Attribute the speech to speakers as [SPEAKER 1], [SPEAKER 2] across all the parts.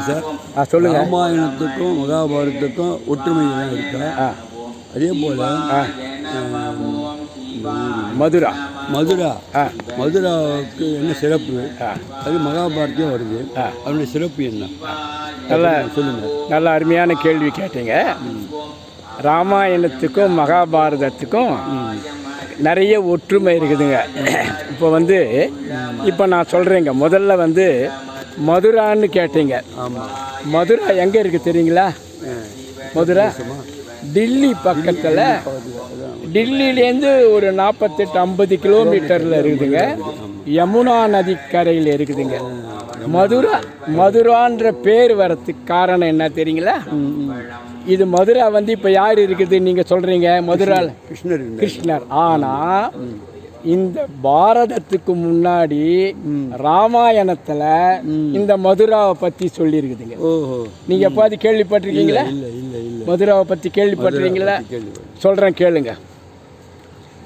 [SPEAKER 1] Sir?
[SPEAKER 2] சொல்லுங்க.
[SPEAKER 1] ராமாயணத்துக்கும் மகாபாரதத்துக்கும் ஒற்றுமை தான் இருக்கு.
[SPEAKER 2] ஆ.
[SPEAKER 1] அதே போல்
[SPEAKER 2] மதுரா.
[SPEAKER 1] மதுரா.
[SPEAKER 2] ஆ.
[SPEAKER 1] மதுராவுக்கு என்ன சிறப்பு?
[SPEAKER 2] ஆ.
[SPEAKER 1] அது மகாபாரதம் வருது. அதனுடைய சிறப்பு என்ன?
[SPEAKER 2] நல்ல
[SPEAKER 1] சொல்லுங்க
[SPEAKER 2] நல்ல அருமையான கேள்வி கேட்டீங்க. ராமாயணத்துக்கும் மகாபாரதத்துக்கும் நிறைய ஒற்றுமை இருக்குதுங்க. இப்போ வந்து இப்போ நான் சொல்கிறேங்க முதல்ல வந்து மதுரான்னு கேட்டீங்க.
[SPEAKER 1] ஆமாம்
[SPEAKER 2] மதுரா எங்கே இருக்குது தெரியுங்களா? மதுரா? டில்லி பக்கத்தில். டில்லிலேருந்து ஒரு நாற்பத்தெட்டு ஐம்பது கிலோமீட்டரில் இருக்குதுங்க. யமுனா நதிக்கரையில் இருக்குதுங்க. மதுரா மதுரான்ற பேர் வரத்துக்கு காரணம் என்ன தெரியுங்களா? இது மதுரா வந்து இப்போ யார் இருக்குது நீங்கள் சொல்கிறீங்க மதுரா
[SPEAKER 1] கிருஷ்ணர்.
[SPEAKER 2] கிருஷ்ணர் ஆனால் இந்த பாரதத்துக்கு முன்னாடி ராமாயணத்தில் இந்த மதுராவை பற்றி சொல்லியிருக்குதுங்க.
[SPEAKER 1] ஓஹோ.
[SPEAKER 2] நீங்கள் எப்பாவது கேள்விப்பட்டிருக்கீங்களா? மதுராவை பற்றி கேள்விப்பட்டிருக்கீங்களா?
[SPEAKER 1] கேள்வி
[SPEAKER 2] சொல்கிறேன் கேளுங்க.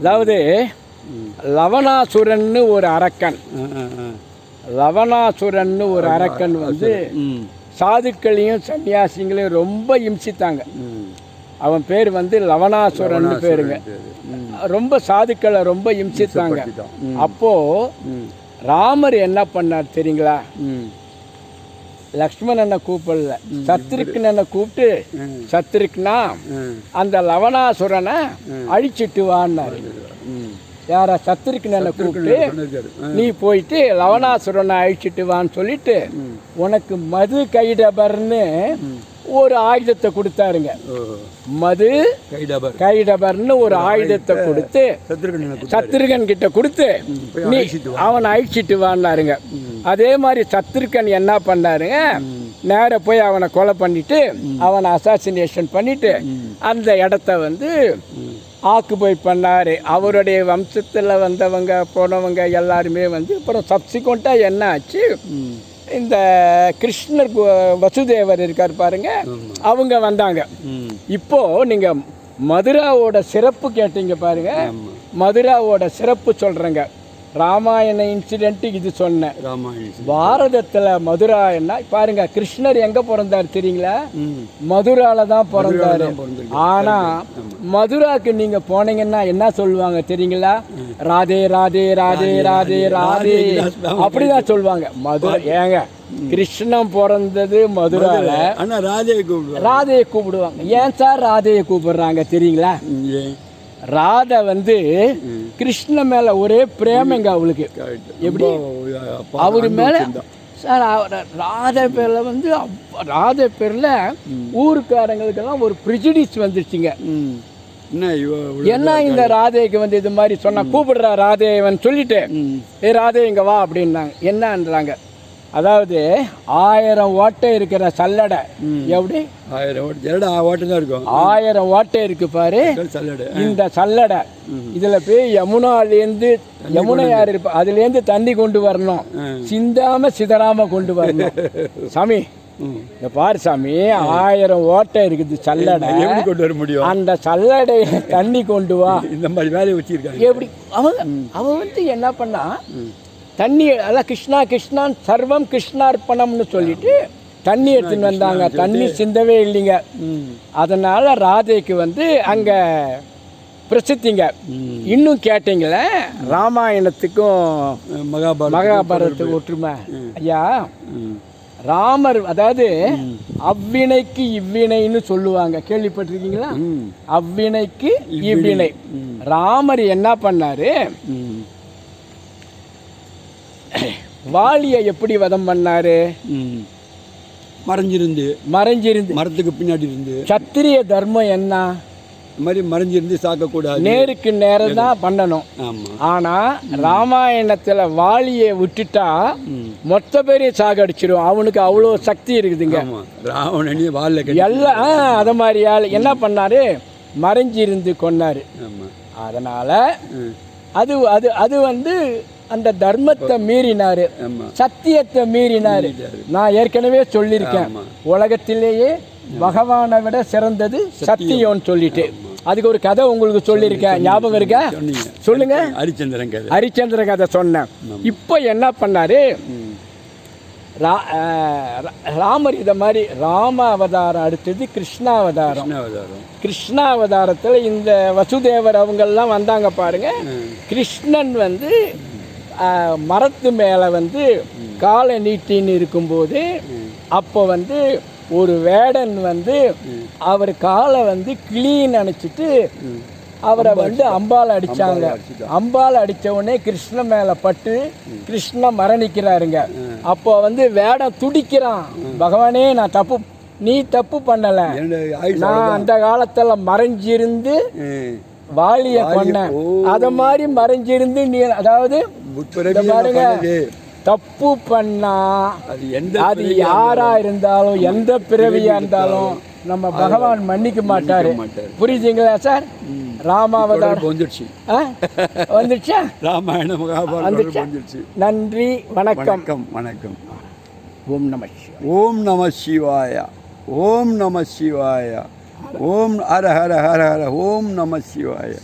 [SPEAKER 2] அதாவது லவணாசுரன்னு ஒரு அரக்கன். லவணாசுரன்னு ஒரு அரக்கன் வந்து சாதுக்களையும் சன்னியாசிங்களையும் ரொம்ப இம்சித்தாங்க. அவன் பேர் வந்து லவணாசுரன்னு பேருங்க. ரொம்ப சாதுக்களை ரொம்ப இம்சித்தாங்க. அப்போ ராமர் என்ன பண்ணார் தெரியுங்களா? லக்ஷ்மணனை கூப்பிடல. சத்ருக்னனை கூப்பிட்டு. சத்ருக்னா அந்த லவணாசுரனை அழிச்சிட்டு வான்னாரு. யாரா? சத்ருக்னனை கூப்பிட்டு நீ போயிட்டு லவணாசுரனை அழிச்சிட்டு வான்னு சொல்லிட்டு உனக்கு மது கைடபர்னு ஒரு ஆயுதத்தை கொடுத்தாருங்க. மது
[SPEAKER 1] கைடாபர்
[SPEAKER 2] கைடபர்னு ஒரு ஆயுதத்தை கொடுத்து
[SPEAKER 1] சத்ருகன்
[SPEAKER 2] கிட்ட கொடுத்து நீ அவனை அழிச்சிட்டு வான்னாருங்க. அதே மாதிரி சத்ருகன் என்ன பண்ணாருங்க? நேர போய் அவனை கொலை பண்ணிட்டு அவனை அசாசினேஷன் பண்ணிட்டு அந்த இடத்த வந்து ஆக்குபை பண்ணாரு. அவருடைய வம்சத்தில் வந்தவங்க போனவங்க எல்லாருமே வந்து அப்புறம் சப்சிக்வெண்ட்டாக என்ன ஆச்சு? இந்த கிருஷ்ணர் கு- வசுதேவர் இருக்கார் பாருங்க. அவங்க வந்தாங்க. இப்போ நீங்க மதுராவோட சிறப்பு கேட்டீங்க பாருங்க. மதுராவோட சிறப்பு சொல்றேங்க. ராமாயண இன்சிடென்ட் இது சொன்னேன்.
[SPEAKER 1] ராமாயணம்
[SPEAKER 2] பாரதத்துல மதுரா என்ன பாருங்க கிருஷ்ணர் எங்க பிறந்தார் தெரியுங்களா? மதுரால தான் பிறந்தாரு.
[SPEAKER 1] தான் பிறந்திருக்காரு.
[SPEAKER 2] ஆனா மதுராக்கு நீங்க போனீங்கன்னா என்ன சொல்லுவாங்க தெரியுங்களா? ராதே ராதே ராதே ராதே ராதே அப்படிதான் சொல்லுவாங்க. மதுரை ஏங்க கிருஷ்ணன் பிறந்தது மதுரால.
[SPEAKER 1] அண்ணா ராதே கூப்பிடுவார்
[SPEAKER 2] ராதையை கூப்பிடுவாங்க. ஏன் சார் ராதையை கூப்பிடுறாங்க தெரியுங்களா? ராதை வந்து கிருஷ்ண மேல ஒரே பிரேமைங்க அவளுக்கு. எப்படி? அவர் மேல சார் ராதை பேர்ல வந்து ராதை பேர்ல ஊருக்காரங்களுக்கெல்லாம் ஒரு ப்ரிஜிடிஸ் வந்துருச்சுங்க.
[SPEAKER 1] என்ன
[SPEAKER 2] இந்த ராதைக்கு வந்து இது மாதிரி சொன்னா கூப்பிடுறா ராதைவன் சொல்லிட்டு ஏ ராதே இங்க வா அப்படின்னாங்க. என்னன்றாங்க. அதாவது ஆயிரம் ஓட்டை இருக்கிற சல்லடை. எப்படி?
[SPEAKER 1] ஆயிரம் ஓட்டு. ஜெரடா ஓட்டு தான் இருக்கும்.
[SPEAKER 2] ஆயிரம் ஓட்டை இருக்கு பாரு.
[SPEAKER 1] சல்லடை.
[SPEAKER 2] இந்த சல்லடை. இதுல போய் யமுனாலேருந்து யமுனை யார் இருப்பா அதுலேருந்து தண்ணி கொண்டு வரணும். சிந்தாம சிதறாம கொண்டு வரணும். சாமி. இந்த பாரு சாமி. ஆயிரம் ஓட்டை இருக்குது சல்லடை.
[SPEAKER 1] எப்படி கொண்டு வர முடியும்?
[SPEAKER 2] அந்த சல்லடையை தண்ணி கொண்டு வா.
[SPEAKER 1] இந்த மாதிரி வேலையை வச்சிருக்காங்க.
[SPEAKER 2] எப்படி? அவங்க அவன் வந்து என்ன பண்ணா தண்ணி அதான் கிருஷ்ணா கிருஷ்ணான் சர்வம் கிருஷ்ணார்ப்பணம்னு சொல்லிட்டு தண்ணி எடுத்துன்னு வந்தாங்க. தண்ணி சிந்தவே இல்லைங்க. அதனால ராதைக்கு வந்து அங்க பிரசித்திங்க. இன்னும் கேட்டீங்களே ராமாயணத்துக்கும்
[SPEAKER 1] மகாபாரத்
[SPEAKER 2] மகாபாரதத்துக்கு ஒற்றுமை. ஐயா ராமர் அதாவது அவ்வினைக்கு இவ்வினைன்னு சொல்லுவாங்க. கேள்விப்பட்டிருக்கீங்களா? அவ்வினைக்கு இவ்வினை. ராமர் என்ன பண்ணாரு? வாலியை எப்படி வதம் பண்ணாரு?
[SPEAKER 1] மறைஞ்சிருந்து.
[SPEAKER 2] மறைஞ்சிருந்து.
[SPEAKER 1] மரத்துக்கு பின்னாடி இருந்து.
[SPEAKER 2] சத்திரிய தர்மம் என்ன?
[SPEAKER 1] மாதிரி மறைஞ்சிருந்து சாக்கக்கூடாது.
[SPEAKER 2] நேருக்கு நேரம் தான் பண்ணணும்.
[SPEAKER 1] ஆமாம்
[SPEAKER 2] ஆனா ராமாயணத்துல வாலியை விட்டுட்டா மொத்த பேரையும் சாகடிச்சிரும். அவனுக்கு அவ்வளோ சக்தி இருக்குதுங்க.
[SPEAKER 1] ராவணனே வாலில்
[SPEAKER 2] எல்லாம் அத மாதிரி ஆள். என்ன பண்ணாரு? மறைஞ்சிருந்து கொன்னாரு.
[SPEAKER 1] ஆமாம்
[SPEAKER 2] அதனால அது அது அது வந்து அந்த தர்மத்தை மீறினாரு. சத்தியத்தை மீறினாரு. நான் ஏற்கனவே சொல்லியிருக்கேன். உலகத்திலேயே பகவானை விட சிறந்தது சத்தியம்னு சொல்லிட்டு. அதுக்கு ஒரு கதை உங்களுக்கு சொல்லியிருக்கேன். ஞாபகம் இருக்கா? சொல்லுங்க.
[SPEAKER 1] ஹரிச்சந்திரன் கதை.
[SPEAKER 2] ஹரிச்சந்திர கதை சொன்னேன். இப்போ என்ன பண்ணாரு? ராமர் இதை மாதிரி ராம அவதாரம் அடுத்தது கிருஷ்ணா அவதாரம் கிருஷ்ணா அவதாரத்தில் இந்த வசுதேவர் அவங்கெல்லாம் வந்தாங்க பாருங்க. கிருஷ்ணன் வந்து மரத்து மேலே வந்து காலை நீட்டின்னு இருக்கும்போது அப்போ வந்து ஒரு வேடன் வந்து அவர் காலை வந்து கிளீன் நினச்சிட்டு அவரை வந்து அம்பால் அடிச்சாங்க. அம்பால் அடிச்ச உடனே கிருஷ்ண மேல பட்டு கிருஷ்ண மரணிக்கிறாருங்க. அப்போ வந்து வேடம் துடிக்கிறான். பகவானே நான் தப்பு நீ தப்பு பண்ணல. நான் அந்த காலத்துல மறைஞ்சிருந்து. வாலிய
[SPEAKER 1] ஓ.
[SPEAKER 2] அத மாதிரி மறைஞ்சிருந்து நீ அதாவது
[SPEAKER 1] முற்பிறவி.
[SPEAKER 2] தப்பு பண்ணா
[SPEAKER 1] அது
[SPEAKER 2] யாரா இருந்தாலும் எந்த பிறவியா இருந்தாலும் நம்ம பகவான் மன்னிக்க மாட்டாரு. புரியுதுங்களா சார்? ராமாவதாரம்.
[SPEAKER 1] வந்துடுச்சு?
[SPEAKER 2] வந்துடுச்சா?
[SPEAKER 1] ராமாயண மகாபாரதம்
[SPEAKER 2] வந்துடுச்சா? நன்றி வணக்கம்.
[SPEAKER 1] வணக்கம்
[SPEAKER 2] ஓம் நம.
[SPEAKER 1] ஓம் நம சிவாய. ஓம் நம சிவாய. ஓம் ஹர ஹர ஹர ஹர. ஓம் நம சிவாய.